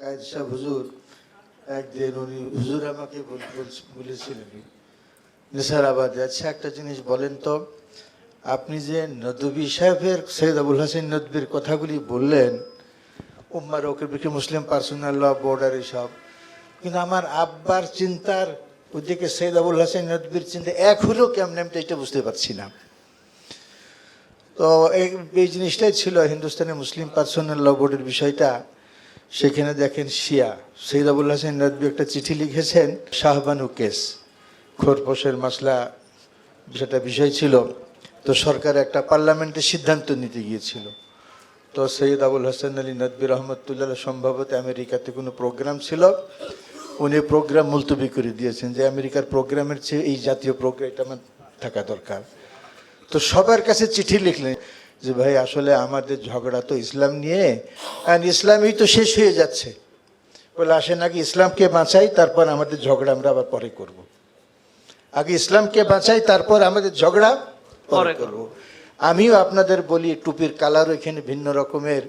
Quaid সাহেব হুজুর, একদিন উনি, হুজুর আমাকে বল- বল- বলেছিলেন নিসারাবাদে আচ্ছা একটা জিনিস, বলেন তো, আপনি যে নদবী সাহেবের, সৈয়দ আবুল হাসান নদবির কথাগুলি বললেন, উম্মার ওকে মুসলিম পার্সোনাল ল, বর্ডার এইসব কিন্তু আমার আব্বার চিন্তার ওদিকে সৈয়দ আবুল হাসিন নদবির চিন্তা, এক হলেও কেমন এটা বুঝতে পারছি না। তো এই জিনিসটাই ছিল হিন্দুস্তানের মুসলিম পার্সোনাল ল বোর্ডের বিষয়টা। সেখানে দেখেন শিয়া। সৈয়দ আবুল হাসান নদবী একটা চিঠি লিখেছেন, শাহবানু কেস। খোরপোশের মাসলা সেটা বিষয় ছিল। তো সরকার একটা পার্লামেন্টে সিদ্ধান্ত নিতে গিয়েছিল। তো সৈয়দ আবুল হাসান আলী নদবী রহমতুল্লাহ সম্ভবত আমেরিকাতে কোনো প্রোগ্রাম ছিল। উনি প্রোগ্রাম মুলতবি করে দিয়েছেন যে আমেরিকার প্রোগ্রামের চেয়ে এই জাতীয় প্রোগ্রাম এটা আমার থাকা দরকার। তো সবার কাছে চিঠি লিখলেন যে ভাই, আসলে আমাদের ঝগড়া তো ইসলাম নিয়ে আর ইসলামই তো শেষ হয়ে যাচ্ছে। বলে আসে নাকি ইসলামকে বাঁচাই, তারপর আমাদের ঝগড়া আমরা আবার পরে করব। আগে ইসলামকে বাঁচাই, তারপর আমাদের ঝগড়া পরে করব। আমিও আপনাদের বলি, টুপির কালার এখানে ভিন্ন রকমের,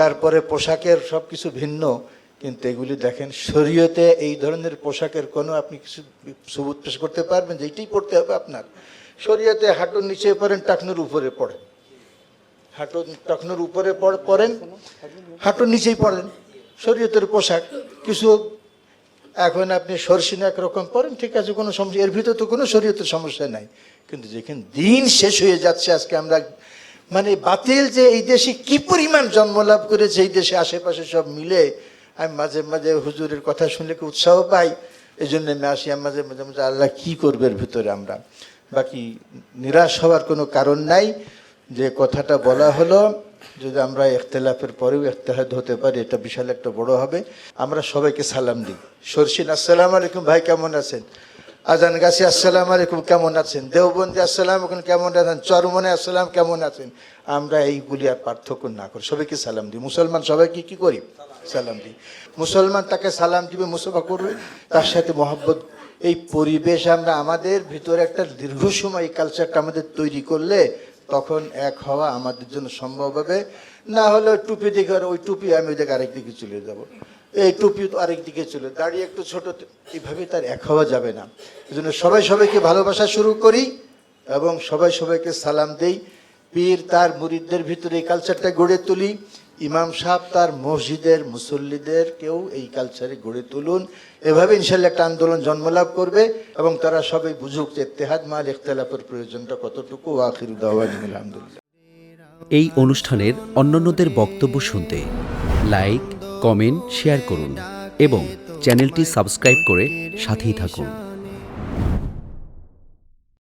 তারপরে পোশাকের সব কিছু ভিন্ন, কিন্তু এগুলি দেখেন, শরীয়তে এই ধরনের পোশাকের কোনো আপনি কিছু সবুত পেশ করতে পারবেন যে এইটাই পড়তে হবে আপনার। শরীয়তে হাঁটুর নিচে পড়েন টাকনুর উপরে পড়েন। হাঁটু টাকনুর উপরে পড়- পড়েন হাঁটুর নিচেই পড়েন। শরীয়তের পোশাক, কিছু এখন আপনি সরসিনা একরকম পড়েন, ঠিক আছে, কোনো সমস্যা, এর ভিতরে তো কোনো শরীয়তের সমস্যা নাই। কিন্তু যেখানে দিন শেষ হয়ে যাচ্ছে আজকে আমরা মানে বাতিল যে এই দেশে কি পরিমাণ জন্ম লাভ করেছে, এই দেশে আশেপাশে সব মিলে, আমি মাঝে মাঝে হুজুরের কথা শুনলে কি উৎসাহ পাই এই জন্য আমি আসি মাঝে মাঝে মাঝে, আল্লাহ কী করবে এর ভিতরে আমরা? বাকি নিরাশ হওয়ার কোনো কারণ নাই। যে কথাটা বলা হলো, যদি আমরা ইখতলাফের পরেও ইখতেহাদ হতে পারি, এটা বিশাল একটা বড় হবে। আমরা সবাইকে সালাম দিই। সরসিন আসসালামু আলাইকুম ভাই, কেমন আছেন? আজান গাছি, আসসালাম আলাইকুম, কেমন আছেন? দেওবন্দি, আসসালাম আলাইকুম, কেমন আছেন? চরমনে, আসসালাম, কেমন আছেন? আমরা এইগুলি আর পার্থক্য না করি। সবাইকে সালাম দিই। মুসলমান সবাইকে কি করি? সালাম দিই। মুসলমান তাকে সালাম দিবে, মুসফা করবে। তার সাথে মহব্বত। এই পরিবেশ আমরা আমাদের ভিতরে একটা দীর্ঘ সময় এই কালচারটা আমাদের তৈরি করলে তখন এক হওয়া আমাদের জন্য সম্ভব হবে। না হলে টুপি দিকে ওই টুপি আমি ওই দিকে আরেক দিকে চলে যাব। এই টুপি তো আরেক দিকে চলে দাঁড়িয়ে একটু ছোট এইভাবে তার এক হওয়া যাবে না। এই জন্য সবাই সবাইকে ভালোবাসা শুরু করি এবং সবাই সবাইকে সালাম দেই। পীর তার মুরিদদের ভিতরে এই কালচারটা গড়ে তুলি। ইমাম সাহেব তার মসজিদের মুসল্লিদের কেউ এই কালচারে গড়ে তুলুন। এভাবে ইনশাল্লাহ একটা আন্দোলন জন্মলাভ করবে এবং তারা সবাই বুঝুক যে ইত্তেহাদ মাল ইখতলাফের প্রয়োজনটা কতটুকু আখির আলহামদুলিল্লাহ। এই অনুষ্ঠানের অন্যান্যদের বক্তব্য শুনতে লাইক কমেন্ট শেয়ার করুন এবং চ্যানেলটি সাবস্ক্রাইব করে সাথেই থাকুন।